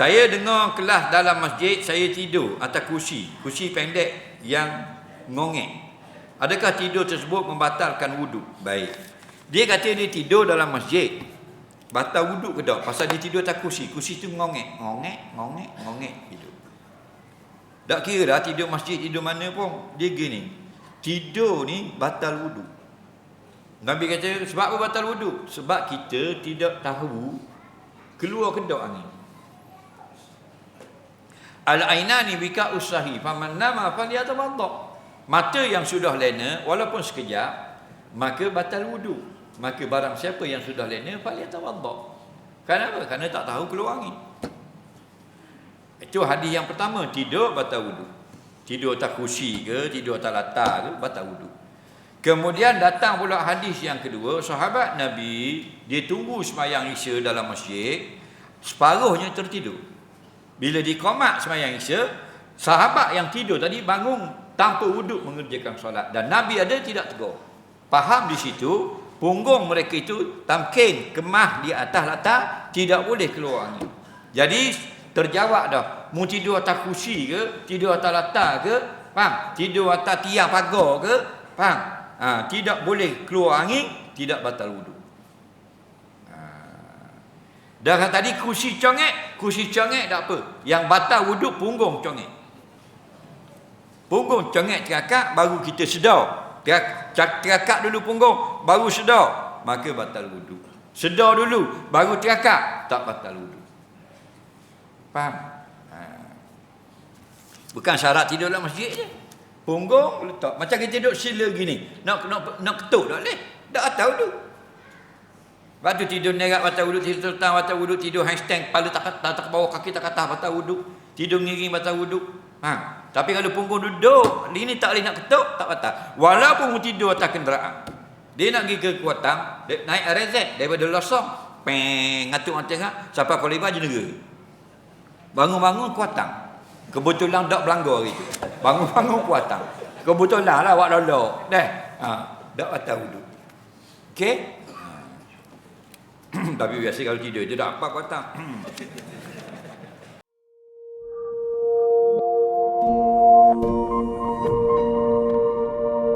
Saya dengar kelas dalam masjid, saya tidur atas kursi. Kursi pendek yang ngongek. Adakah tidur tersebut membatalkan wuduk? Baik. Dia kata dia tidur dalam masjid. Batal wuduk ke tak? Pasal dia tidur atas kursi. Kursi tu ngongek. Ngongek, ngongek, ngongek. Tidur. Tak kira dah tidur masjid, tidur mana pun. Dia gini. Tidur ni batal wuduk. Nabi kata, sebab apa batal wuduk? Sebab kita tidak tahu keluar kedok angin. Al-ainani bika usahi faman nama falyatawadda. Mata yang sudah lena walaupun sekejap maka batal wudu. Maka barang siapa yang sudah lena falyatawadda. Kenapa? Kerana tak tahu keluar angin. Itu hadis yang pertama tidur batal wudu. Tidur atas kursi ke, tidur atas latar ke batal wudu. Kemudian datang pula hadis yang kedua, sahabat Nabi dia tunggu sembahyang Isya dalam masjid, separuhnya tertidur. Bila dikomat semayang Isya, sahabat yang tidur tadi bangun tanpa wuduk mengerjakan solat. Dan Nabi ada tidak tegur. Faham di situ, punggung mereka itu tamkin, kemah di atas latar, tidak boleh keluar angin. Jadi, terjawab dah. Mu tidur atas kursi ke, tidur atas latar ke, faham? Tidur atas tiang pagar ke, faham? Ha, tidak boleh keluar angin, tidak batal wuduk. Dah tadi kursi congek, kursi congek tak apa. Yang batal wuduk punggung congek. Punggung congek terakak baru kita sedar. Terakak dulu punggung baru sedar, maka batal wuduk. Sedar dulu baru terakak tak batal wuduk. Faham? Ha. Bukan syarat tidur dalam masjid je. Punggung letak macam kita duduk sila gini. Nak nak nak ketuk tak boleh. Tak tahu tu. Lepas tu tidur nerak batal wuduk, tidur tertang batal wuduk, tidur handstand, kepala tak tak, tak bawah kaki tak atas batal wuduk, tidur ngiring batal wuduk. Ha. Tapi kalau punggung duduk, ini tak boleh nak ketuk, tak batal. Walaupun tidur atas kenderaan. Dia nak pergi ke Kuatang, naik RZ daripada Losong, peng ngatuk mata tengah sampai Kuala Lumpur je. Bangun-bangun Kuatang. Kebetulan dak belanggar hari tu. Bangun-bangun Kuatang. Kebetulan lah awak lolok. Dah. Ha, dak batal wuduk. Okey? Tapi biasa kalau tidur je dah apa kau tak.